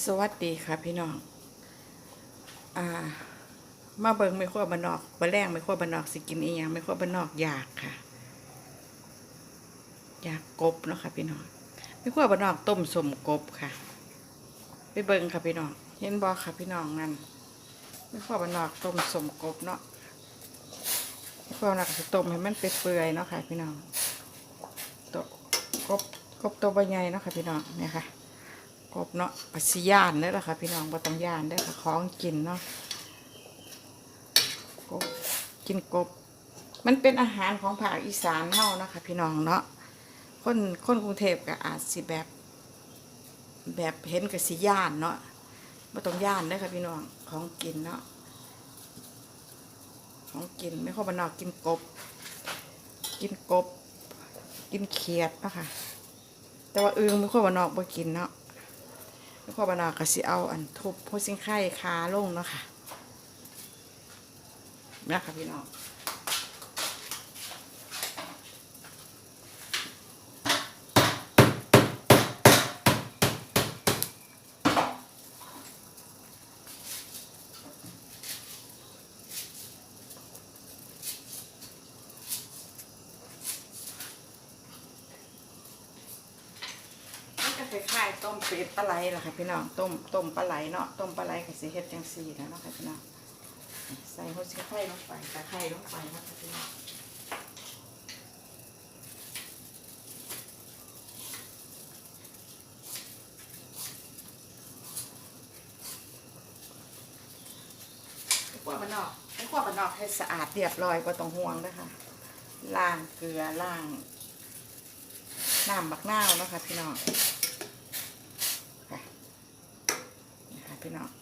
สวัสดีค่ะพี่น้อง อ่า มาเบิงไม่ขั้วบานนอกบะแรงไม่ขั้วบานนอกสิกินอีหยังไม่ขั้วบานนอกอยากค่ะ อยากกบเนาะค่ะพี่น้องไม่ขั้วบานนอกต้มสมกบค่ะ ไปเบิงค่ะพี่น้อง เห็นบอค่ะพี่น้องนั่นไม่ขั้วบานนอกต้มสมกบเนาะไม่ขั้วบานอกจะต้มให้มันเปื่อยๆเนาะค่ะพี่น้องตกบกบตัวใบใหญ่เนาะค่ะพี่น้องเนี่ยค่ะ กบเนาะปัสยานเด้อล่ะค่ะ พี่น้องบ่ต้องย่านเด้อค่ะของกินเนาะกบกินกบ มันเป็นอาหารของภาคอีสานเฮานะคะพี่น้องเนาะคนคนกรุงเทพก็อาจสิแบบ แบบเห็นกับสิย่านเนาะบ่ต้องย่านเด้อค่ะพี่น้องของกินเนาะของกินไม่ค่อยบ้านนอกกินกบ กินกบ กินเขียดนะคะแต่ว่าอึงไม่ค่อยบ้านนอกบ่กินเนาะ แล้วก็บานาก็สิเอาอันทุบโพสิงไข่คาลงเนาะค่ะนะคะพี่น้อง คล้ายๆต้มเป็ดปลาไหลล่ะค่ะพี่น้องต้มต้มปลาไหลเนาะต้มปลาไหลก็สิเฮ็ดจังซี่แล้วเนาะค่ะพี่น้องใส่โพสิงไข่ลงไปตะไคร้ลงไปนะค่ะพี่น้องไอ้ขวดมันนอกไอ้ขวดมันอกให้สะอาดเรียบร้อยก็ต้องห่วงนะคะล้างเกลือล้างน้ำบักนาวนะคะพี่น้องค่ะนี่ค่ะ พี่น้อง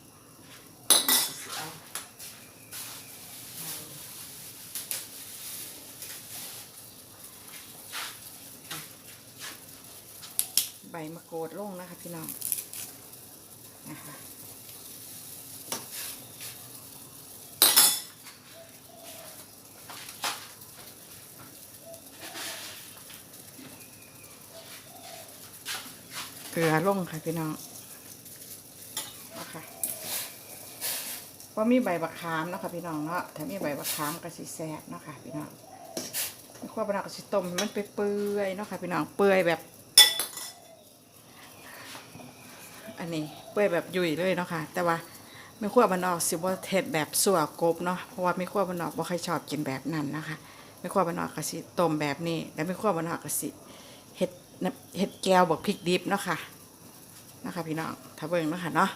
ใบมะกรูดลงนะคะพี่น้องนะคะเกลือลงค่ะพี่น้องเอาค่ะ ว่ามีใบบักขามเนาะค่ะพี่น้องเนาะถ้ามีใบบักขามก็สิแซ่บเนาะค่ะพี่น้องไม่ควรพี่น้องก็สิต้มมันเปื่อยเนาะค่ะพี่น้องเปื่อยแบบ อันนี้เปื่อยแบบยุ่ยเลยเนาะค่ะแต่ว่าไม่ควบันออกสิบ่เฮ็ดแบบสัวกบเนาะเพราะว่าไม่ควบันออกบ่ค่อยชอบกินแบบนั้นนะคะไม่ควบันออกก็สิต้มแบบนี้แล้วไม่ควบันออกก็สิเห็ดเห็ดแก้วบอกพริกดิบเนาะค่ะนะคะพี่น้องถ้าเบิ่งเนาะค่ะเนาะ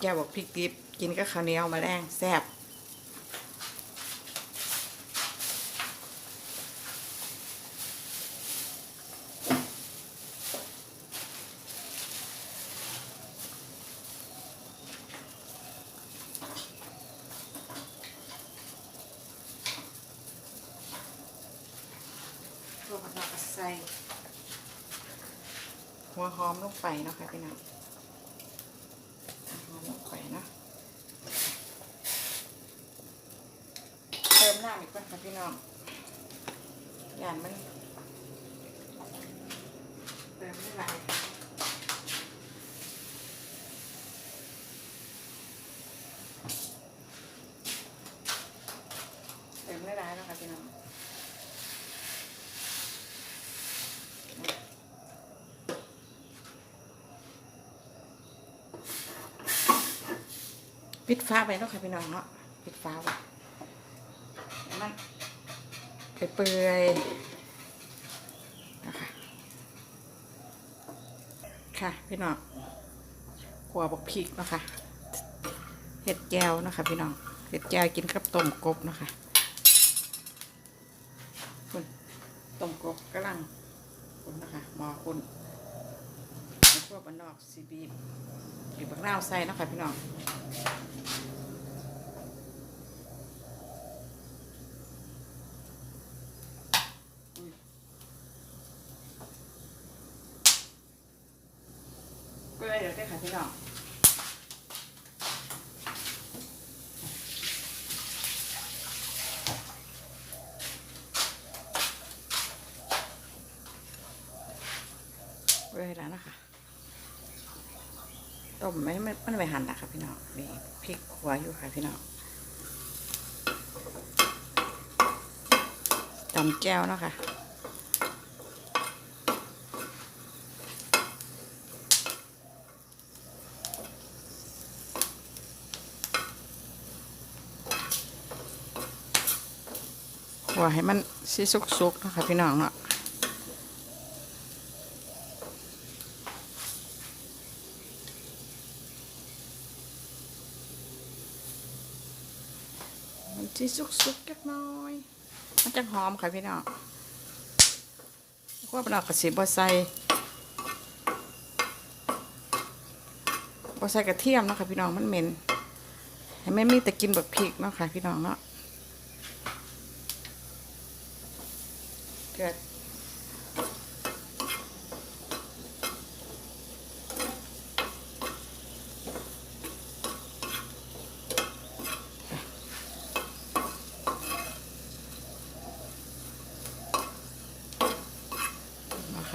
แก้วบอกพริกดิบ กินกับข้าวเหนียวมาแรงแซ่บตัวมันเราก็ใส่หัวหอมลงไปเนาะค่ะพี่น้องหัวหอมลงไปเนาะเติมน้ำอีกก่อ นค่ะพี่น้องย่านมันเติมไม่ไหลายเติมไม่ได้แล้วค่ะพี่น้องปิดฟ้าไปเนาะค่ะพี่น้องเนาะปิดฟ้าไว้ให้มันไป เปื่อยนะคะค่ะพี่น้องขัวบักพริกนะคะเห็ดแก้วนะคะพี่น้องเห็ดแก้วกินกับต้มกบนะคะคุณต้มกบกำลังคุณนะคะหมอคุณแล้วกบ้านนอกซีบีบบีบบักนาวใส่นะคะพี่น้อง เปื่อยเดี๋ยวได้ค่ะพี่น้อง เปื่อยแล้วนะคะต้มไม่ไม่ไม่หั่นนะคะพี่น้องนี่พริกขัวอยู่ค่ะพี่น้องตำแก้วเนาะค่ะขัวให้มันสิสุกๆนะคะพี่น้องเนาะ สุกๆจักน้อย มันจะหอมค่ะพี่น้องว่าเป็นอากระสีบอใส่บอใส่กระเทียมเนาะค่ะพี่น้องมันเหม็นให้แม่มีแต่กินแบบพริกเนาะค่ะพี่น้องเนาะเกิด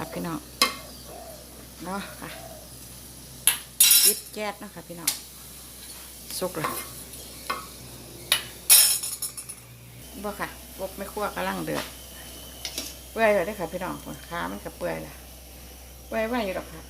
ค่ะพี่น้องเนาะค่ะปิดแก๊สนะคะพี่น้องสุกเลยบ่ค่ะบกไม่คั่วกำลังเดือดเปื่อยเลยได้ค่ะพี่น้องขามันกับเปื่อยละเปื่อยไว้อยู่หรอกค่ะ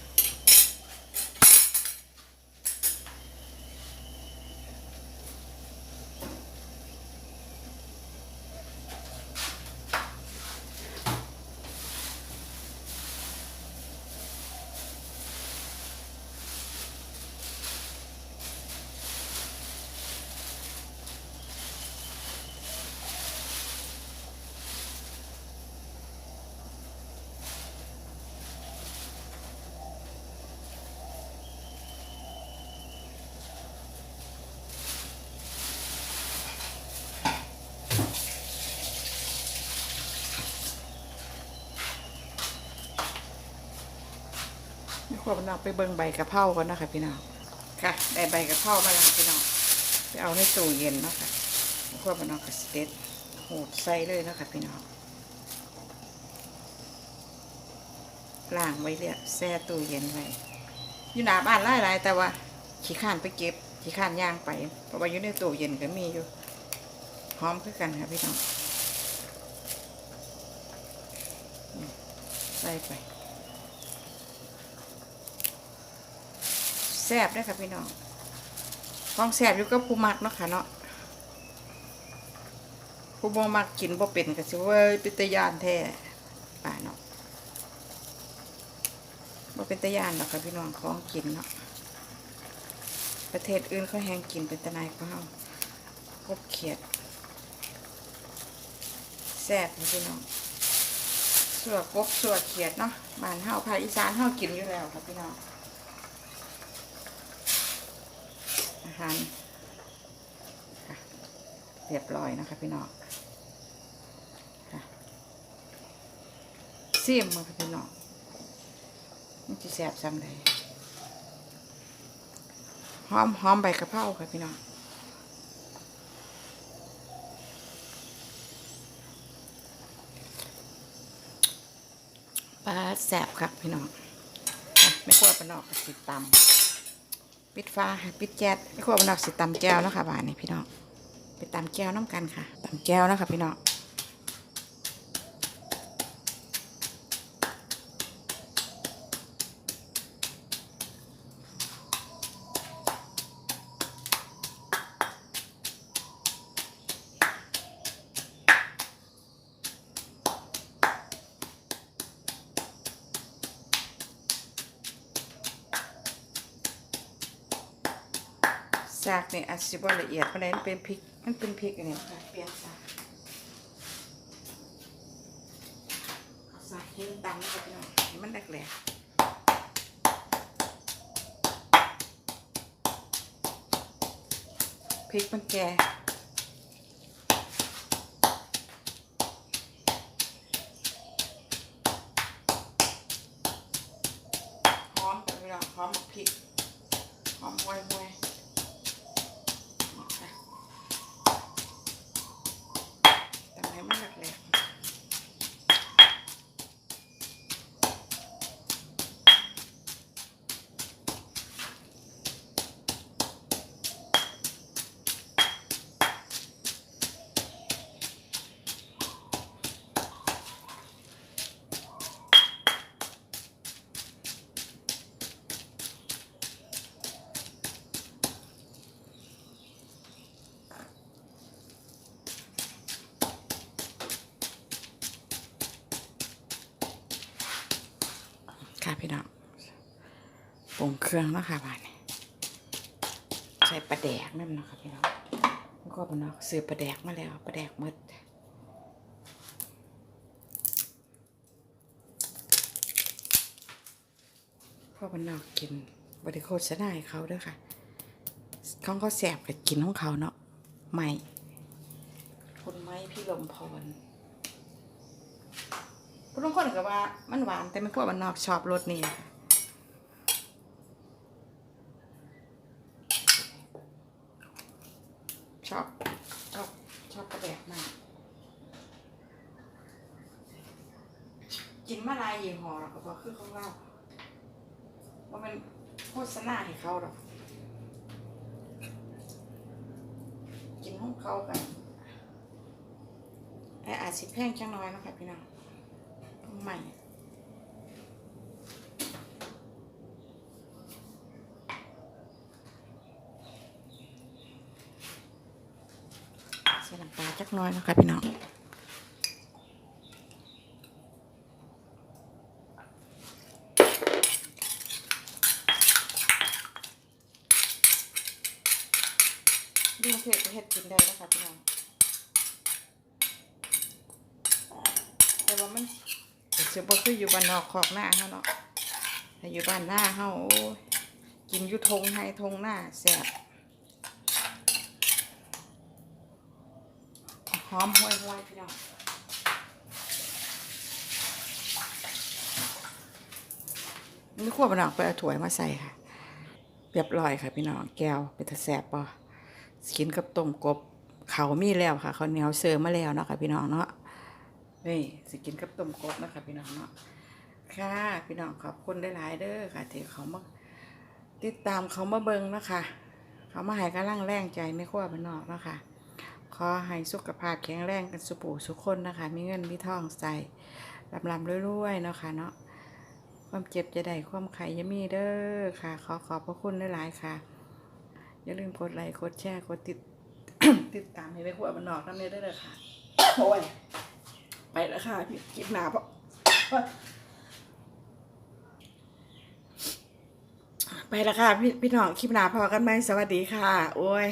วรพี่น้องไปเบิ่งใบกระเพราก่อนนะคะพี่น้องค่ะได้ใบกระเพรามาแล้วค่ะพี่น้องไปเอาในตู้เย็นเนาะค่ะไม่ควรพี่น้องกระสเต็ดโหดใส่เลยนะคะพี่น้องล้างไว้เรียแช่ตู้เย็นไว้อยู่หน้าบ้านหลายๆแต่ว่าขี้ข้านไปเก็บขี้ข้านย่างไปเพราะว่าอยู่ในตู้เย็นก็มีอยู่หอมคือกันค่ะพี่น้องใส่ไป แซ่บได้ค่ะพี่น้องของแซ่บอยู่กับผู้มักเนาะค่ะเนาะผู้บ่มักกินบ่เป็นก็สิเว้ยเป็นตะยานแท้ป่าเนาะบ่เป็นตะยานหรอกค่ะพี่น้องของกินเนาะประเทศอื่นเขาแหงกินเป็นตะนายกว่าเฮากบเขียดแซ่บค่ะพี่น้องสัวกบสัวเขียดเนาะบ้านเฮาภาคอีสานเฮากินอยู่แล้วค่ะพี่น้อง อาหารค่ะเรียบร้อยนะคะพี่น้องค่ะเสียมมาค่ะพี่น้องมันจะแสบซ้ำใดหอมหอมใบกะเพราค่ะพี่น้องปลาแสบครับพี่น้องค่ะไม่ควรปลาหนอกสิตำ ปิดฟ้าค่ะปิดแก๊สไม่ควรบนดอกสิตำแก้วนะคะบ้านนี้พี่น้องไปตำแก้วน้ำกันค่ะตำแก้วนะคะพี่น้อง เนี่ยอาจจะบ่ละเอียดเพราะนั้นเป็นพริกมันเป็นพริกอันนี้ค่ะเปลี่ยนซะเอาใส่เห็นตำนะคะพี่น้อยให้มันแหลกๆพริกมันแก่หอมกับพี่น้องหอมกับพริกหอมห่วยห่วยๆค่ะทำให้มันแหลกๆ ปรุงเครื่องแล้วค่ะบ้านนี้ใส่ปลาแดกนั่นนะคะพี่น้องแล้วก็มันเอาซื้อปลาแดกมาแล้วปลาแดกหมดพ่อมันนอกกินบริโภคจะได้เขาด้วยค่ะเขาก็แสบกับกินของเขาเนาะใหม่คนไม้พี่ลมพรผู้ทุกคนก็ว่ามันหวานแต่ไม่พวกมันนอกชอบรสนี้ค่ะ ชอบชอบชอบกระแดกมากกินมาลายยี่ห้อหรอกก็คือของเราว่ามันโฆษณาให้เขาหรอกกินของเขากันแต่อาจสิแพงจังน้อยนะคะพี่น้องใหม่ ใส่น้ำปลา จักน้อยนะคะพี่น้องเรื่องเผ็ดเห็ดกินได้นะคะพี่น้องแต่ว่ามันเสียบ่คืออยู่บ้านนอกขอกหน้าเขาเนาะถ้าอยู่บ้านหน้าเขาโอ้กินอยู่ทงให้ทงหน้าแซ่บ หอมห้วยห้วยๆพี่น้องนี่ขั้วบนออกไปเอาถั่วมาใส่ค่ะเรียบร้อยค่ะพี่น้องแก้วเป็นตะแสบปะกินกับต้มกบเขามีแล้วค่ะเขาเหนียวเสิร์มาแล้วเนาะค่ะพี่น้องเนาะนี่สกินกับต้มกบนะคะพี่น้องเนาะค่ะพี่น้องขอบคุณหลายๆเด้อค่ะที่เขามาติดตามเขามาเบิงนะคะเขามาให้กำลังแรงใจไม่ขั้วบนอกนะคะ ขอให้สุขภาพแข็งแรงกันสุปูสุคนนะคะ มีเงินมีทองใส่ลำลำรวยๆเนาะค่ะเนาะความเจ็บจะได้ความไข่ยมีเด้อค่ะ ขอขอบพระคุณหลายๆค่ะ อย่าลืมกดไลค์กดแชร์กดติด ติดตามให้ไปขวบันนอกนั่นเลยเด้อค่ะโอ้ยไปแล้วค่ะพี่กินหนาเพราะไปแล้วค่ะพี่พี่น้องคลิปหนาพอกันไหมสวัสดีค่ะ โอ้ย